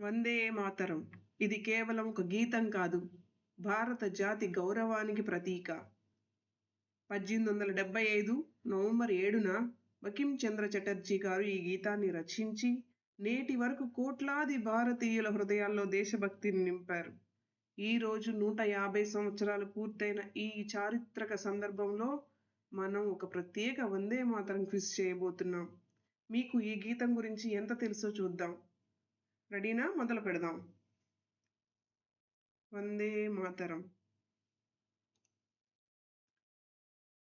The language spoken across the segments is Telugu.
వందే మాతరం. ఇది కేవలం ఒక గీతం కాదు. భారత జాతి గౌరవానికి ప్రతీక. పద్దెనిమిది వందల డెబ్బై ఐదు నవంబర్ ఏడున బకిం చంద్ర చటర్జీ గారు ఈ గీతాన్ని రచించి నేటి వరకు కోట్లాది భారతీయుల హృదయాల్లో దేశభక్తిని నింపారు. ఈ రోజు నూట యాభై సంవత్సరాలు పూర్తయిన ఈ చారిత్రక సందర్భంలో మనం ఒక ప్రత్యేక వందే మాతరం క్విజ్ చేయబోతున్నాం. మీకు ఈ గీతం గురించి ఎంత తెలుసో చూద్దాం. రెడీనా? మొదలు పెడదాం. వందే మాతరం.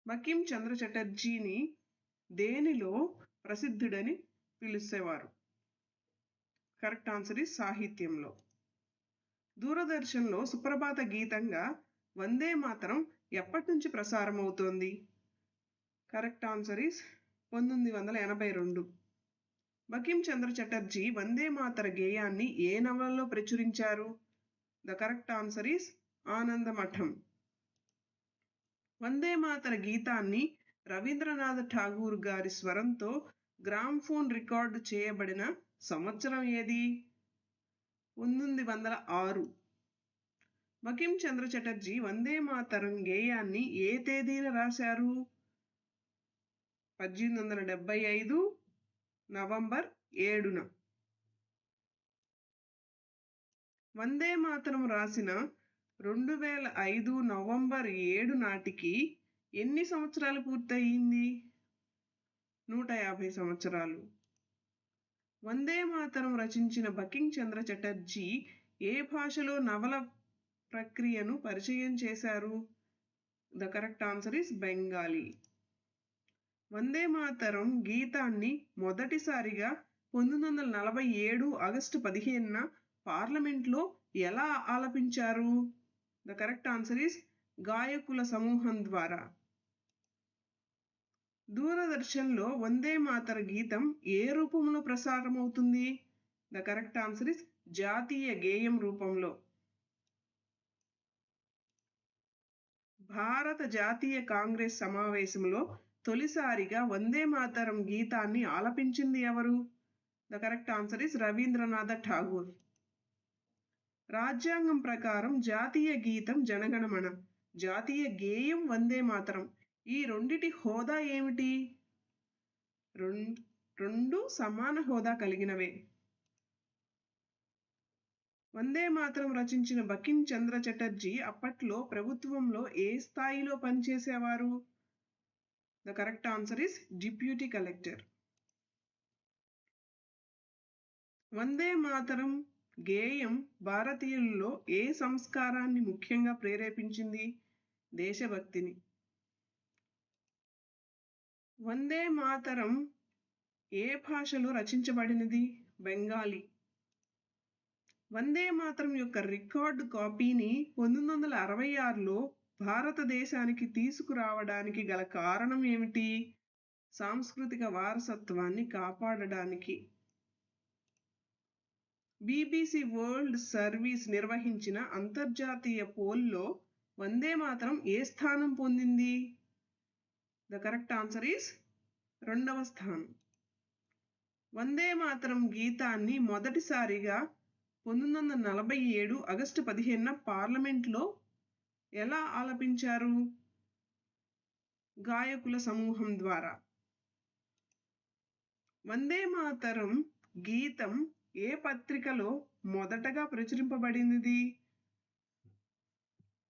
బకిం చంద్ర చటర్జీని దేనిలో ప్రసిద్ధుడని పిలిచేవారు కరెక్ట్ ఆన్సర్ ఈ సాహిత్యంలో. దూరదర్శన్లో సుప్రభాత గీతంగా వందే మాతరం ఎప్పటి నుంచి ప్రసారం అవుతోంది కరెక్ట్ ఆన్సర్ ఈస్ పంతొమ్మిది వందల ఎనభై రెండు. బకిం చంద్ర చటర్జీ వందే మాతర గేయాన్ని ఏ నవలలో ప్రచురించారు? The correct answer is Anandamath. Vande Mataram గీతాన్ని రవీంద్రనాథ్ ఠాగూర్ గారి స్వరంతో గ్రామ్ఫోన్ రికార్డు చేయబడిన సంవత్సరం ఏది? పంతొమ్మిది వందల ఆరు. బకిం చంద్ర చటర్జీ వందే మాతరం గేయాన్ని ఏ తేదీన రాశారు? పద్దెనిమిది వందల డెబ్బై ఐదు నవంబర్ ఏడున. వందే మాతరం రాసిన రెండు వేల ఐదు నవంబర్ ఏడు నాటికి ఎన్ని సంవత్సరాలు పూర్తయింది? నూట యాభై సంవత్సరాలు. వందే మాతరం రచించిన బకింగ్ చంద్ర చటర్జీ ఏ భాషలో నవల ప్రక్రియను పరిచయం చేశారు? The correct answer is Bengali. Vande Mataram గీతాన్ని మొదటిసారిగా పంతొమ్మిది వందల నలభై ఏడు ఆగస్టు పదిహేనున పార్లమెంట్లో ఎలా ఆలపించారు? ద కరెక్ట్ ఆన్సర్ ఈస్ గాయకుల సమూహం ద్వారా. దూరదర్శన్లో వందే మాతర గీతం ఏ రూపంలో ప్రసారమవుతుంది? ద కరెక్ట్ ఆన్సర్ ఇస్ జాతీయ గేయం రూపంలో. భారత జాతీయ కాంగ్రెస్ సమావేశంలో తొలిసారిగా వందే మాతరం గీతాన్ని ఆలపించింది ఎవరు? The correct answer is Rabindranath Tagore. రాజ్యాంగం ప్రకారం జాతీయ గీతం జనగణమనం జాతీయ గేయం వందే మాతరం. ఈ రెండిటి హోదా ఏమిటి? రెండు సమాన హోదా కలిగినవే. వందే మాతరం రచించిన బకిం చంద్ర చటర్జీ అప్పట్లో ప్రభుత్వంలో ఏ స్థాయిలో పనిచేసేవారు? The correct answer is deputy collector Vande Mataram గేయం భారతీయుల్లో ఏ సంస్కారాన్ని ముఖ్యంగా ప్రేరేపించింది? దేశభక్తిని. వందే మాతరం ఏ భాషలో రచించబడినది? బెంగాలీ. వందే మాతరం యొక్క రికార్డు కాపీని పంతొమ్మిది వందల అరవై ఆరులో భారతదేశానికి తీసుకురావడానికి గల కారణం ఏమిటి? సాంస్కృతిక వారసత్వాన్ని కాపాడడానికి. బీబీసీ వరల్డ్ సర్వీస్ నిర్వహించిన అంతర్జాతీయ పోల్లో వందే మాత్రం ఏ స్థానం పొందింది? ద కరెక్ట్ ఆన్సర్ ఈస్ రెండవ స్థానం. వందే మాత్రం గీతాన్ని మొదటిసారిగా పంతొమ్మిది వందల నలభై ఏడు ఆగస్టు పదిహేనున పార్లమెంట్లో ఎలా ఆలపించారు? గాయకుల సమూహం ద్వారా. వందే మాతరం గీతం ఏ పత్రికలో మొదటగా ప్రచురింపబడినది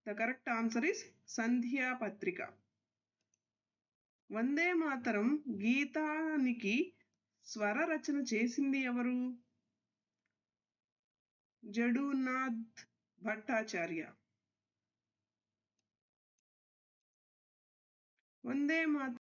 the correct answer is Sandhya పత్రిక. వందే మాతరం గీతానికి స్వర రచన చేసింది ఎవరు? జడునాథ్ భట్టాచార్య. వందే మాత